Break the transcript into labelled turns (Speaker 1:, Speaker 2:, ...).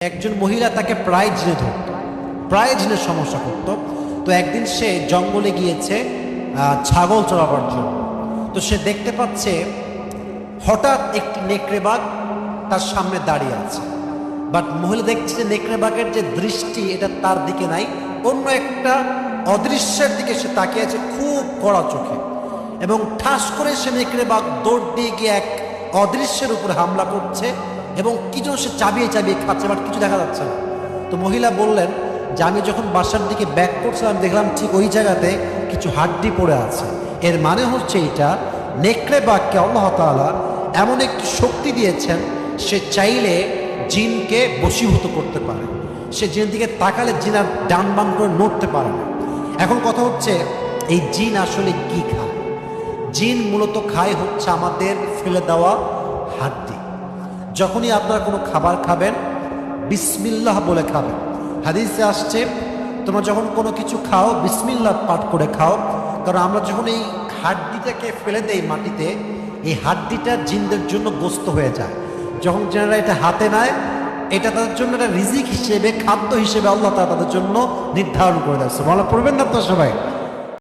Speaker 1: একজন মহিলা তাকে প্রায় জিনে ধরত প্রায় জিনের সমস্যা করত। তো একদিন সে জঙ্গলে গিয়েছে ছাগল চড়াবার জন্য। তো সে দেখতে পাচ্ছে হঠাৎ একটি নেকড়ে বাঘ তার সামনে দাঁড়িয়ে আছে। বাট মহিলা দেখছে যে নেকড়ে বাঘের যে দৃষ্টি, এটা তার দিকে নাই, অন্য একটা অদৃশ্যের দিকে সে তাকিয়ে আছে খুব কড়া চোখে। এবং ঠাস করে সে নেকড়ে বাঘ দৌড় দিয়ে গিয়ে এক অদৃশ্যের উপর হামলা করছে। এবং কিছু সে চাবিয়ে চাবিয়ে খাচ্ছে, বাট কিছু দেখা যাচ্ছে না। তো মহিলা বললেন যে আমি যখন বাসার দিকে ব্যাক করছিলাম, দেখলাম ঠিক ওই জায়গাতে কিছু হাড্ডি পড়ে আছে। এর মানে হচ্ছে এটা, নেকড়ে বাক্যে আল্লাহ তাআলা এমন একটি শক্তি দিয়েছেন, সে চাইলে জিনকে বশীভূত করতে পারে। সে জিনের দিকে তাকালে জিন আর ডান বাম করে নড়তে পারে না। এখন কথা হচ্ছে, এই জিন আসলে কি খায়? জিন মূলত খায় হচ্ছে আমাদের ফেলে দেওয়া হাড্ডি। যখনই আপনারা কোনো খাবার খাবেন, বিসমিল্লাহ বলে খাবেন। হাদিসে আসছে, তোমরা যখন কোনো কিছু খাও, বিসমিল্লাহ পাঠ করে খাও, কারণ আমরা যখন এই হাড্ডিটাকে ফেলে দেই মাটিতে, এই হাড্ডিটা জিনদের জন্য গোস্ত হয়ে যায়। যখন যেনারা এটা হাতে নেয়, এটা তাদের জন্য একটা রিজিক হিসেবে, খাদ্য হিসেবে আল্লাহ তাআলা তাদের জন্য নির্ধারণ করে দেয়। বলা পড়বেন না তো সবাই?